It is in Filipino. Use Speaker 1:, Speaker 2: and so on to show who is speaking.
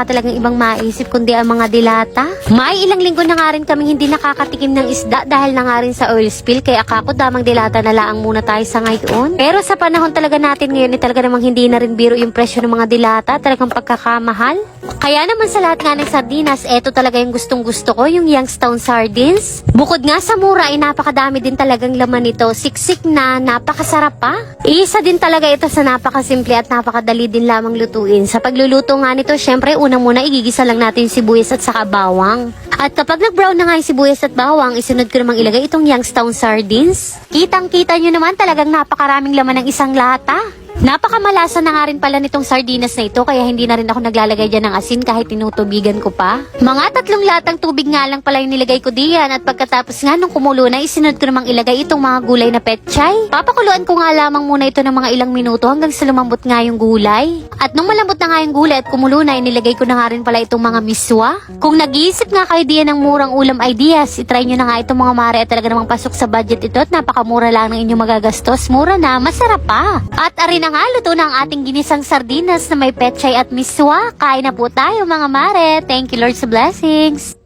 Speaker 1: ka talagang ibang maisip kundi ang mga dilata. May ilang linggo na nga rin kaming hindi nakakatikim ng isda dahil na nga rin sa oil spill kaya ako damang dilata na laang muna tayo sa ngayon. Pero sa panahon talaga natin ngayon, eh, talaga namang hindi na rin biro yung presyo ng mga dilata, talagang pagkakamahal. Kaya naman sa lahat nga ng sardinas, eto talaga yung gustong gusto ko, yung Youngstown Sardines. Bukod nga sa mura, ay napakadami din talagang laman nito. Siksik na, napakasarap pa. Isa din talaga ito sa napakasimple at napakadali din lamang lutuin. Sa pagluluto nga nito, syempre una muna igigisa lang natin yung sibuyas at saka bawang. At kapag nag-brown na nga yung sibuyas at bawang, isunod ko namang ilagay itong Youngstown Sardines. Kitang-kita nyo naman talagang napakaraming laman ng isang lata. Napakamalasa na nga rin pala nitong sardinas na ito kaya hindi na rin ako naglalagay dyan ng asin kahit tinutubigan ko pa. Mga tatlong latang tubig nga lang pala yung nilagay ko diyan at pagkatapos nga nung kumulo na isinod ko namang ilagay itong mga gulay na petchay. Papakuluan ko nga lamang muna ito ng mga ilang minuto hanggang sa lumambot nga yung gulay. At nung malambot na nga yung gulay at kumulo na inilagay ko na nga rin pala itong mga miswa. Kung nag-iisip nga kayo diyan ng murang ulam ideas, itry nyo na nga itong mga mare at talaga namang pasok sa budget ito at napakamura lang ng inyong magagastos. Mura na, masarap pa. At arin na nga, luto na ang ating ginisang sardinas na may petchay at miswa. Kain na po tayo mga mare. Thank you Lord sa blessings.